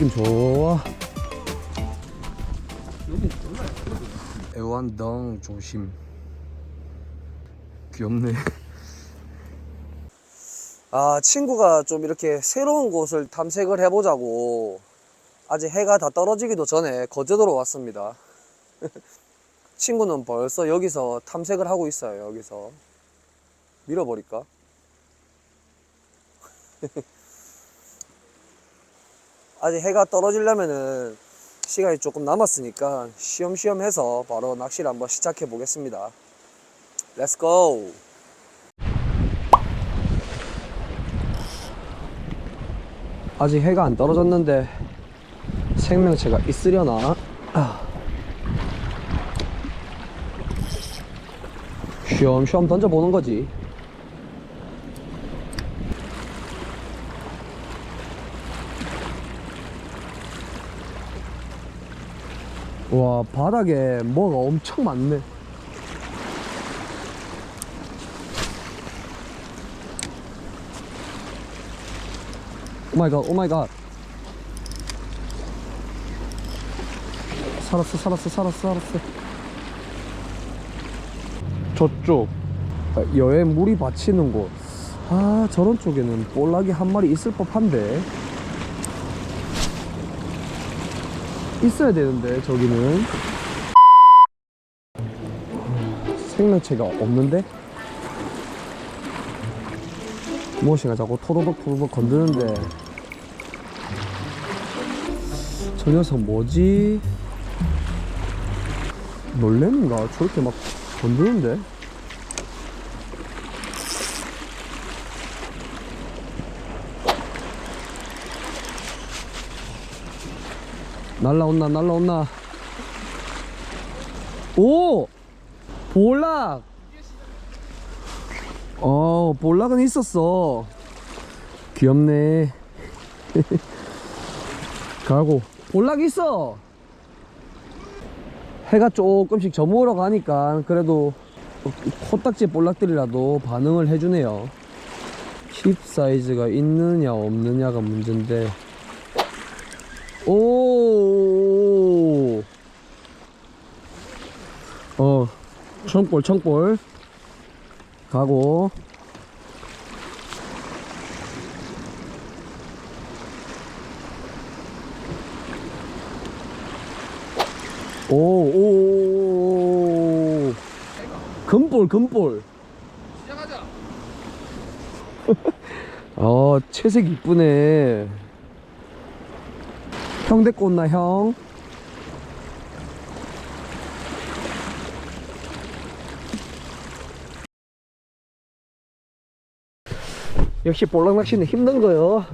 느낌 좋아. 애완동 조심. 귀엽네. 아, 친구가 좀 이렇게 새로운 곳을 탐색을 해보자고 아직 해가 다 떨어지기도 전에 거제도로 왔습니다. 친구는 벌써 여기서 탐색을 하고 있어요, 여기서. 밀어버릴까? 아직 해가 떨어지려면은 시간이 조금 남았으니까 쉬엄쉬엄 해서 바로 낚시를 한번 시작해 보겠습니다. Let's! 아직 해가 안 떨어졌는데 생명체가 있으려나? 아. 쉬엄쉬엄 던져보는 거지. 와, 바닥에 뭐가 엄청 많네. 오마이갓, 오마이갓. 살았어, 살았어, 살았어, 살았어. 저쪽 아, 여에 물이 받치는 곳. 아 저런 쪽에는 볼락이 한 마리 있을 법한데 있어야 되는데 저기는 생명체가 없는데 무엇인가 자꾸 토로벅 토로벅 건드는데 저 녀석 뭐지? 놀래는가? 저렇게 막 건드는데? 날라온나 날라온나 오! 볼락! 어 볼락은 있었어. 귀엽네. 가고. 볼락 있어! 해가 조금씩 저물어 가니까 그래도 코딱지 볼락들이라도 반응을 해주네요. 힙 사이즈가 있느냐 없느냐가 문제인데 오. 어, 청볼, 청볼. 가고. 오, 오, 오, 오. 금볼, 금볼. 시작하자. 어, 채색 이쁘네. 형 데리고 온나, 형? 역시 볼락 낚시는 힘든 거요.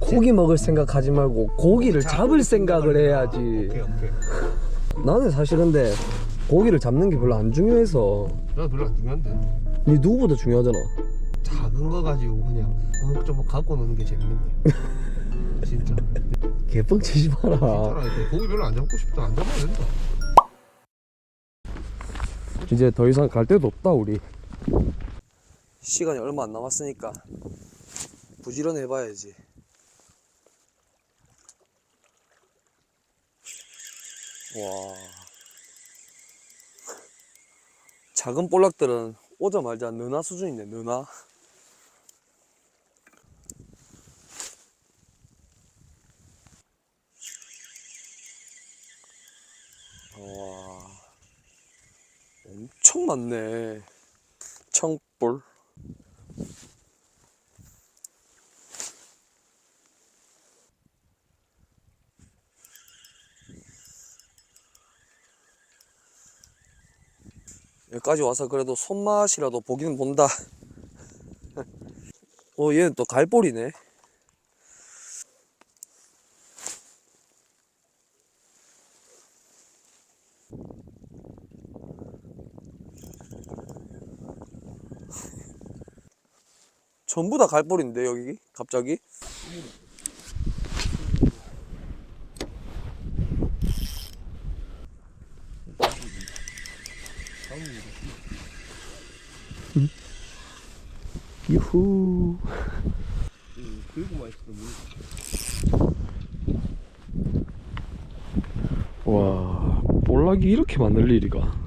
고기 먹을 생각 하지 말고 고기를 잡을 생각을 해야지. 오케이 오케이. 나는 사실 근데 고기를 잡는 게 별로 안 중요해서 나 별로 안 중요한데. 니 누구보다 중요하잖아. 작은 거 가지고 그냥 어묵저묵 갖고 노는 게 재밌는 거야. 진짜. 개뻥치지 마라. 이거 고기 별로 안 잡고 싶다. 안 잡아도 된다. 이제 더 이상 갈 데도 없다 우리 시간이 얼마 안 남았으니까 부지런히 해봐야지 와 작은 볼락들은 오자마자 느나 수준이네 느나 와 엄청 많네. 청볼. 여기까지 와서 그래도 손맛이라도 보기는 본다. 어, 얘는 또 갈볼이네. 전부 다 갈벌인데 여기? 갑자기? 음? 유후. 와 볼락이 이렇게 많을 일이가?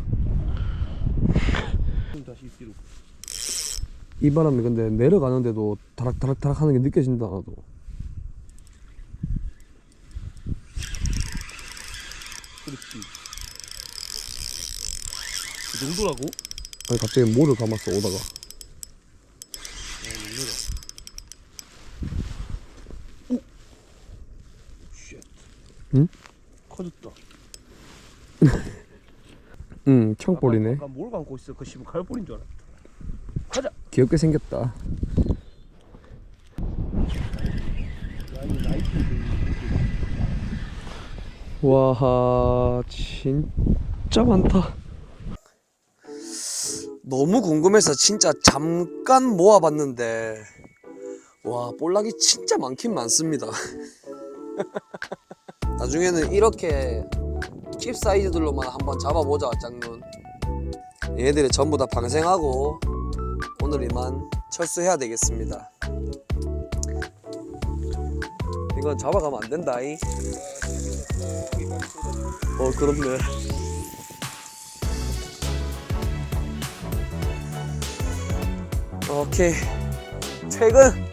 이 바람이 근데 내려가는데도 다락다락다락 하는 게 느껴진다 나도. 그렇지. 그 정도라고? 아니 갑자기 뭐를 감았어 오다가. 쉣 응? 커졌다. 응 청볼이네. 아까 뭘 감고 있어? 그 씨발 갈볼인 줄 알았다 귀엽게 생겼다. 아니 나이트 와 진짜 많다. 너무 궁금해서 진짜 잠깐 모아봤는데 와 볼락이 진짜 많긴 많습니다. 나중에는 이렇게 킵 사이즈들로만 한번 잡아보자 짝눈 얘들이 전부 다 방생하고 오늘 이만 철수해야 되겠습니다. 이건 잡아가면 안 된다 이 어 그렇네. 오케이. 퇴근